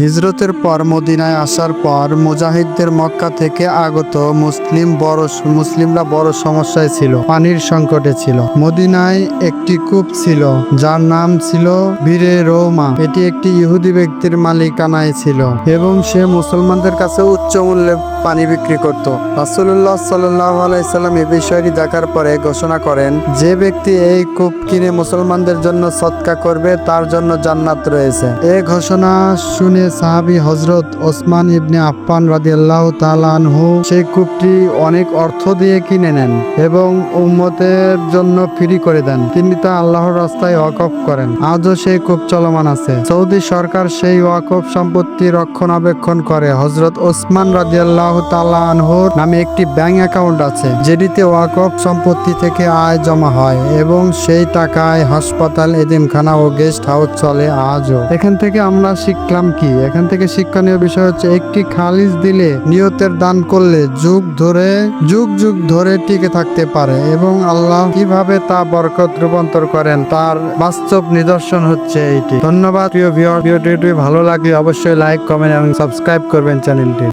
হিজরতের পর মদিনায় আসার পর মুজাহিদদের মক্কা থেকে আগত মুসলিম বড় মুসলিমরা বড় সমস্যায় ছিল, পানির সংকটে ছিল। মদিনায় একটি কূপ ছিল, যার নাম ছিল বীরে রৌমা। এটি একটি ইহুদি ব্যক্তির মালিকানায় ছিল এবং সে মুসলমানদের কাছে উচ্চ মূল্যে পানি বিক্রি করত। রাসুল্লাহ সাল্লাহ আলাইসাল্লাম এ বিষয়টি দেখার পরে ঘোষণা করেন, যে ব্যক্তি এই কূপ কিনে মুসলমানদের জন্য সৎকা করবে, তার জন্য জান্নাত রয়েছে। এ ঘোষণা শুনে সাহাবী হজরত ওসমান ইবনে আফফান রাদিয়াল্লাহু তাআলা আনহু সেই কূপটি অনেক অর্থ দিয়ে কিনে নেন এবং উম্মতের জন্য ফ্রি করে দেন। তিনি তা আল্লাহর রাস্তায় ওয়াকফ করেন। আজও সেই কূপ চলমান আছে। সৌদি সরকার সেই ওয়াকফ সম্পত্তি রক্ষণাবেক্ষণ করে। হজরত ওসমান রাদিয়াল্লাহু তাআলা আনহুর নামে একটি ব্যাংক অ্যাকাউন্ট আছে, যেটিতে ওয়াকফ সম্পত্তি থেকে আয় জমা হয় এবং সেই টাকায় হাসপাতাল, এতিমখানা ও গেস্ট হাউস চলে আজও। এখান থেকে আমরা শিখলাম কি? এখান থেকে শিক্ষণীয় বিষয় হচ্ছে, একটি খালিজ দিলে নিয়তের দান করলে যুগ ধরে, যুগ যুগ ধরে টিকে থাকতে পারে এবং আল্লাহ কীভাবে তা বরকত রূপান্তর করেন তার বাস্তব নিদর্শন হচ্ছে এটি ধন্যবাদ, প্রিয় ভিডিওটি ভালো লাগলে অবশ্যই লাইক কমেন্ট এবং সাবস্ক্রাইব করবেন চ্যানেলটি।